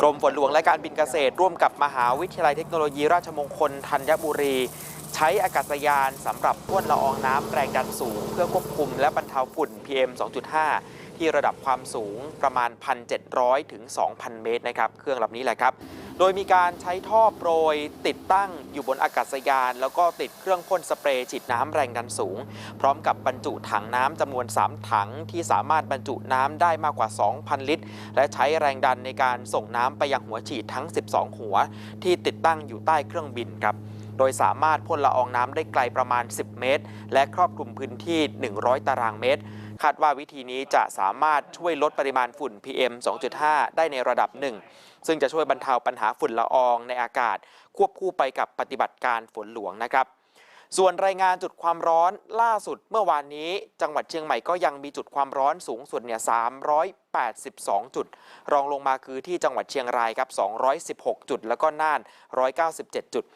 กรมฝนหลวงและการบินเกษตร ร่วมกับมหาวิทยาลัยเทคโนโลยีราชมงคลธัญบุรี ใช้อากาศยานสำหรับพ่นละอองน้ำแรงดันสูง เพื่อควบคุมและบรรเทาฝุ่น PM 2.5 ที่ระดับความสูงประมาณ 1,700 ถึง 2,000 เมตรนะครับ เครื่องลำนี้แหละครับ โดยมีการใช้ท่อโปรยติดตั้งอยู่บนอากาศยาน แล้วก็ติดเครื่องพ่นสเปรย์ฉีดน้ำแรงดันสูง พร้อมกับบรรจุถังน้ำจำนวน 3 ถังที่สามารถบรรจุน้ำได้มากกว่า 2,000 ลิตร และใช้แรงดันในการส่งน้ำไปยังหัวฉีดทั้ง 12 หัว ที่ติดตั้งอยู่ใต้เครื่องบินครับ โดยสามารถพ่นละอองน้ำได้ไกลประมาณ 10 เมตร และครอบคลุมพื้นที่ 100 ตารางเมตร คาดว่าวิธีนี้จะสามารถช่วยลดปริมาณฝุ่น PM 2.5 ได้ในระดับหนึ่งซึ่งจะช่วยบรรเทาปัญหาฝุ่นละอองในอากาศ ควบคู่ไปกับปฏิบัติการฝนหลวงนะครับส่วนรายงานจุดความร้อนล่าสุดเมื่อวานนี้ จังหวัดเชียงใหม่ก็ยังมีจุดความร้อนสูงสุดเนี่ย 82 จุด รองลงมาคือที่จังหวัดเชียงรายครับ 216 จุด แล้วก็น่าน 197 จุด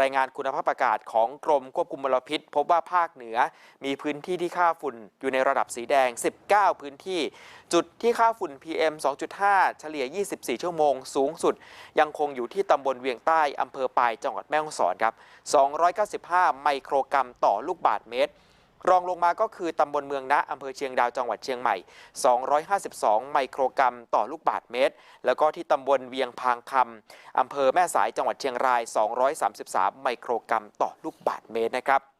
รายงานคุณภาพอากาศของกรมควบคุมมลพิษ พบว่าภาคเหนือมีพื้นที่ที่ค่าฝุ่นอยู่ในระดับสีแดง 19 พื้นที่ จุดที่ค่าฝุ่น PM 2.5 เฉลี่ย 24 ชั่วโมง สูงสุด ยังคงอยู่ที่ตำบลเวียงใต้อำเภอปายจังหวัดแม่ฮ่องสอนครับ 295 ไมโครกรัมต่อลูกบาทเมตร รองลงมาก็คือตำบลเมืองนะอำเภอเชียงดาวจังหวัดเชียงใหม่ 252 ไมโครกรัมต่อลูกบาทเมตร แล้วก็ที่ตำบลเวียงพางคำอำเภอแม่สายจังหวัดเชียงราย 233 ไมโครกรัมต่อลูกบาทเมตรนะครับ